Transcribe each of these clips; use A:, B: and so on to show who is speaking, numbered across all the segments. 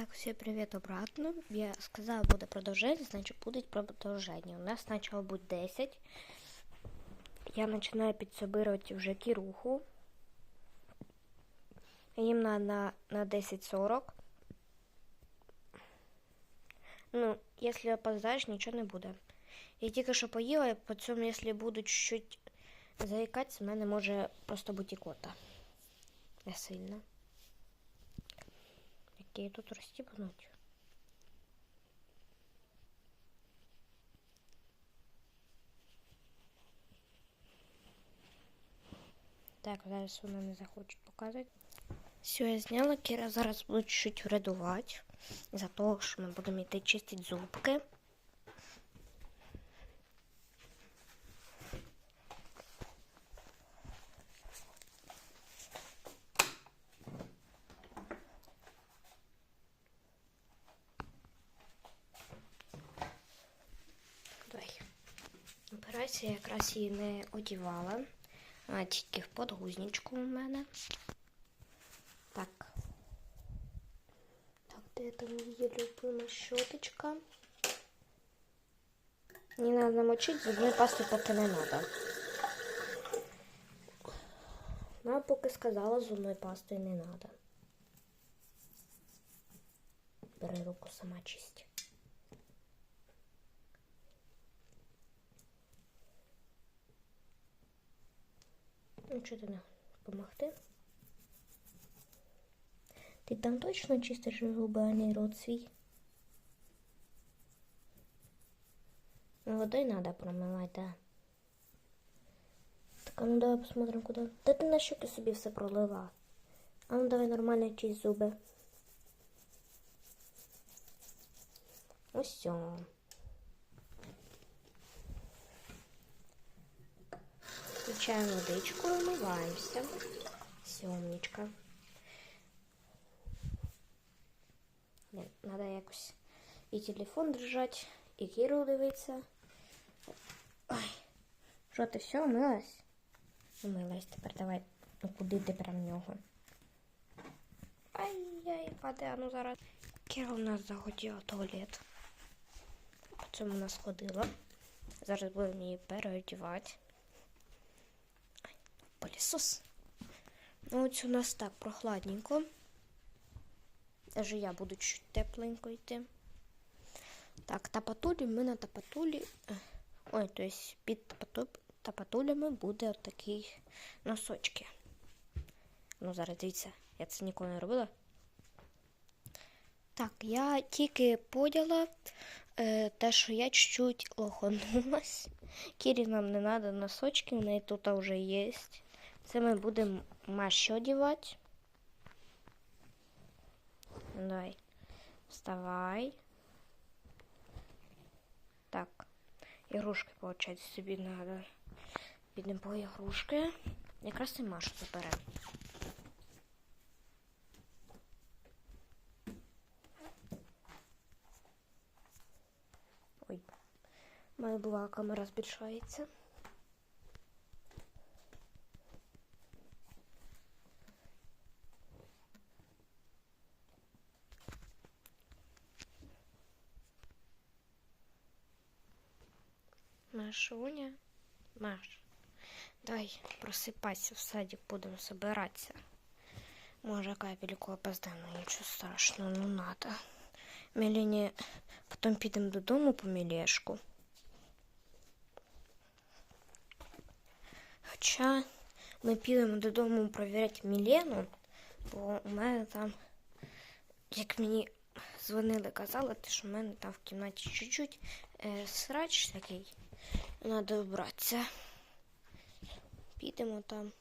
A: Так, всем привет обратно. Я сказала, буде продовження, значить буде продовження. У нас спочатку буде 10. Я починаю підсобирувати вже кіруху. Їм на, на, на 10.40. Ну, якщо опоздаєш, нічого не буде. Я тільки що поїла, по цьому, якщо буду чуть-чуть заїкатися, в мене може просто бути ікота. Не сильно. Які тут розстібнуть. Так, зараз вони не захочуть показувати. Все, я зняла, Кіра зараз буде чуть врядувати. За того, що ми будемо йти чистити зубки. Давай. Операція якраз її не одівала, а тільки в подгузничку у мене. Так. Так, де там її любима щоточка? Не надо намочить, зубной пасти поки не надо. Ну, поки сказала, зубной пастою не надо. Бери руку сама чисть. Ну, що ти не допомогти? Ти там точно чистиш зуби, а не рот свій? Ну, водой надо промивати, да. Так, а ну давай посмотрим, куди. Та ти на щоки собі все пролила. А ну давай нормально чисть зуби. Ось все. Включаем водичку, умываемся. Все, умничка. Надо якось і телефон держать, і Кіру дивитися. Ой, що ти все, умилась? Умилась, тепер давай. Ну куди ти прям нього? Ай-яй, паде, а ну зараз. Кіра у нас захотіла туалет. По цьому вона сходила. Зараз будемо її переодівати. Ай, Пилісос. Ну, ось у нас так прохладненько. Даже я буду чуть тепленько йти. Так, тапатулі, ми на тапатулі. е, Ой, то есть під тапатулями буде отакий носочки. Ну, зараз дивіться, я це ніколи не робила. Так, я тільки поділа е, те, що я чуть-чуть лоханулась. Кірі нам не треба носочки, в неї тут вже є. Це ми будемо маш одівати. Давай. Вставай. Так. Ігрушки, виходить, собі треба. Підемо по ігрушки. Якраз і Машу забере. Ой. Мене була камера збільшається. Машуня, Маш, давай просыпайся в садик, будем собираться. Може, капельку опоздаємо, нічого страшного, ну надо. Мілені, потім підемо додому по мілешку. Хоча ми підемо додому перевіряти Мілену, бо у мене там, як мені дзвонили, казали, що в мене там в кімнаті чуть-чуть е, срач такий. Надо вбратися. Підемо там.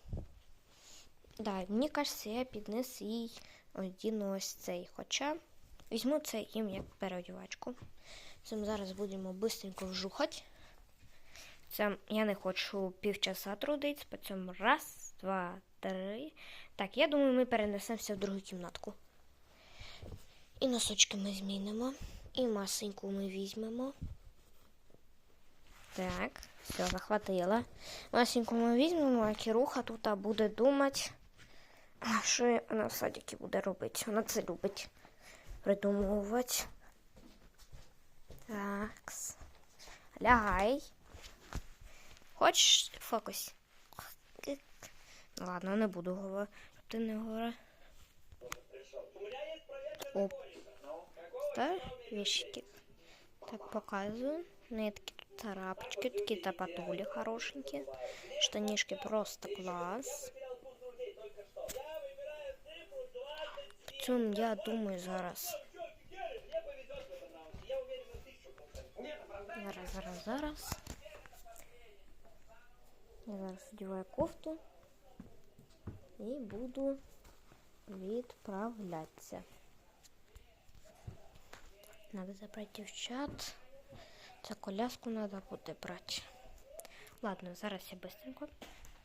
A: Да, мені кажеться, я піднес їй один ось цей. Хоча візьму це їм як переодівачку. Це ми зараз будемо швидко вжухати. Це я не хочу півчаса трудитися, по цьому раз, два, три. Так, я думаю, ми перенесемося в другу кімнатку. І носочки ми змінимо. І масеньку ми візьмемо. Так, все, захватила. Масеньку ми візьмемо, а Кіруха тут буде думати, що вона в садіки буде робити. Вона це любить. придумувати. Такс. Лягай. Хочеш фокус? Ладно, не буду говорити. Ти не говори. Оп. Да, вещики. Так, показываю. Такие тут тарапочки, такие топотули хорошенькие. Штанишки просто класс. Причем я думаю зараз. Зараз, зараз, зараз. Я зараз одягаю кофту і буду відправлятися. Надо забрати дівчат. Це коляску треба буде брати. Ладно, зараз я быстренько.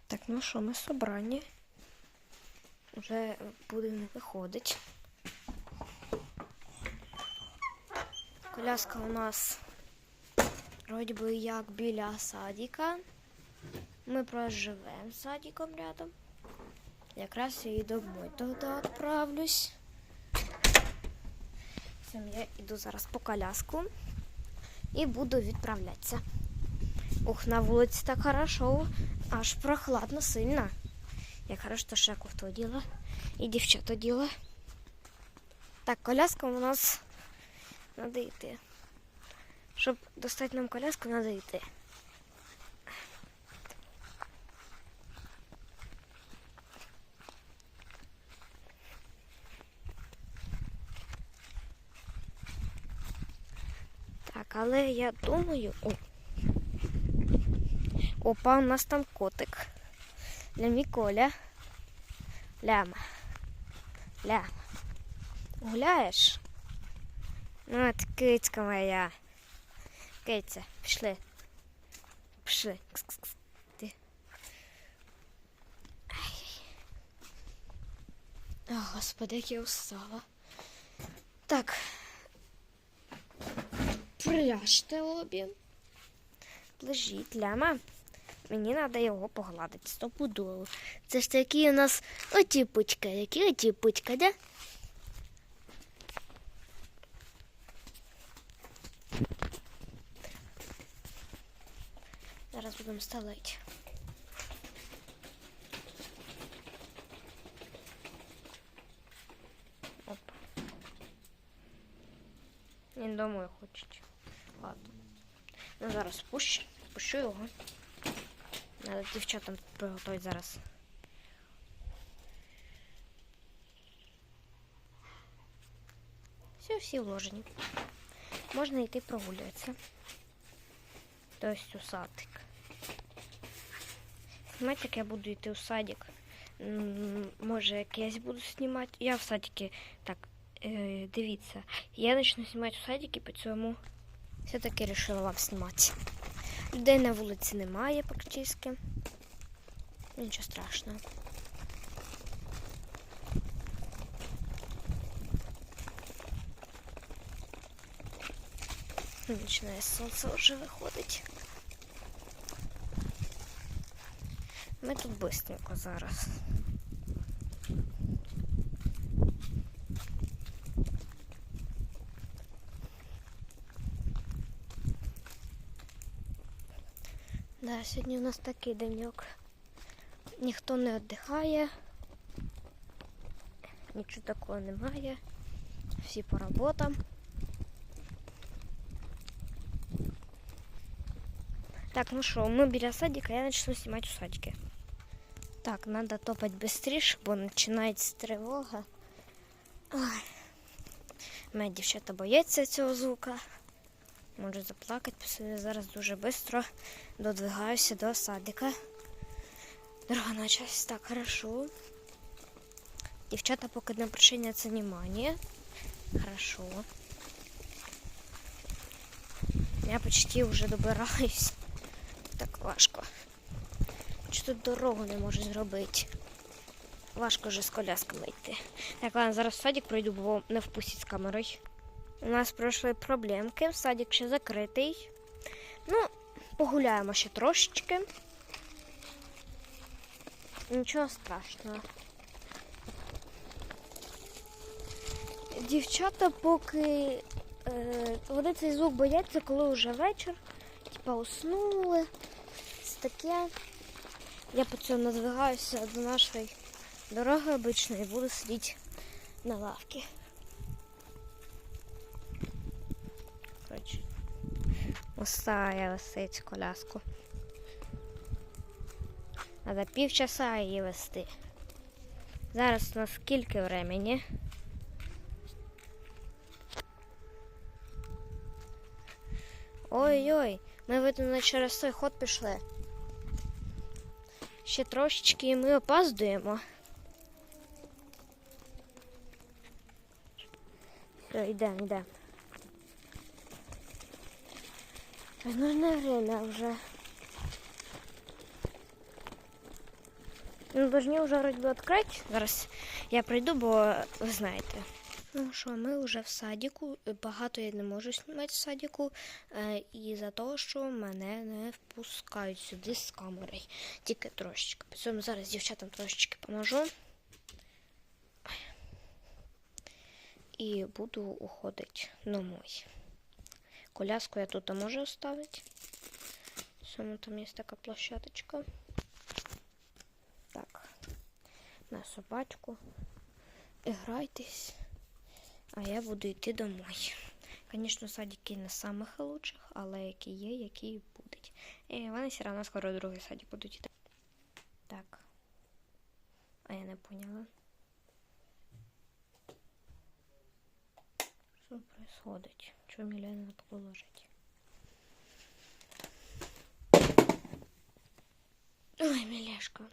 A: Так, ну що, ми собрані. Вже будемо виходити. Коляска у нас вроді би як біля садика. Ми проживемо з садиком рядом. Якраз я і домой туди відправлюсь. Все, я йду зараз по коляску і буду відправлятися. Ух, на вулиці так хорошо, аж прохладно сильно. Як хорошо, що я кофту оділа і дівчата оділа. Так, коляска у нас треба йти. Щоб достати нам коляску, треба йти. Так, але я думаю. О. Опа, у нас там котик. Для Міколя. Ляма. Ляма. Гуляєш? Ну, от кицька моя. Киця, пішли. Пішли. Кс-кс-кс. Ти. Ай. О, господи, як я устала. Так. Пряжте обі. Лежить ляма. Мені треба його погладити стопудово. Це ж такі у нас отіпочка, які отіпочка, да? Зараз будемо стелити. Оп. Він домой хоче. Ладно. Ну зараз спущу, спущу його. Надо дівчатам приготувати зараз. Все, всі вложені. Можна йти прогулюватися. Тобто у садик. Знімати, як я буду йти у садик. Може, якесь буду знімати. Я в садикі так, е, дивіться. Я почну знімати у садикі, по цьому все-таки вирішила вам знімати. Людей на вулиці немає практично. Нічого страшного. Починає сонце вже виходить. Ми тут быстренько зараз. Да, сьогодні у нас такий денек. Ніхто не віддихає. Нічого такого немає. Всі по роботам. Так, ну що, ми біля садика, я почну знімати у садике. Так, треба топати швидше, бо починається тривога. Ой. Моя дівчата бояться цього звука. Можу заплакати, тому я зараз дуже швидко додвигаюся до садика. Дорога началась. Так, хорошо. Дівчата поки не причинять внимание. Хорошо. Я почти вже добираюсь. Так важко. Чи тут дорогу не можу зробити? Важко вже з колясками йти. Так, ладно, зараз в садик пройду, бо не впустять з камерою. У нас пройшли проблемки, садик ще закритий. Ну, погуляємо ще трошечки. Нічого страшного. дівчата поки е, вони цей звук бояться, коли вже вечір, типа уснули. Це таке. Я по цьому надвигаюся до нашої дороги обичної і буду сидіти на лавці. Коротше, устала висить коляску. Надо півчаса її вести. Зараз у нас скільки времени? Ой-ой, ми видно через той ход пішли. Ще трошечки і ми опаздуємо. Все, йдемо, йдемо. Нужне время вже. Ну, должны вже вроде би відкрити. Зараз я прийду, бо ви знаєте. Ну що, ми вже в садіку. Багато я не можу знімати в садіку. Е, і за того, що мене не впускають сюди з камерою. Тільки трошечки. При цьому зараз дівчатам трошечки поможу. І буду уходити домой. Коляску я тут можу оставити. Саме там є така площадочка. Так. На собачку. Грайтесь. А я буду йти домой. Звісно, садики не самих лучших, але які є, які будуть. І вони все одно скоро другий садик будуть йти. Так. А я не поняла. Що происходить? Чого Міляна не положить? Ой, Міляшка.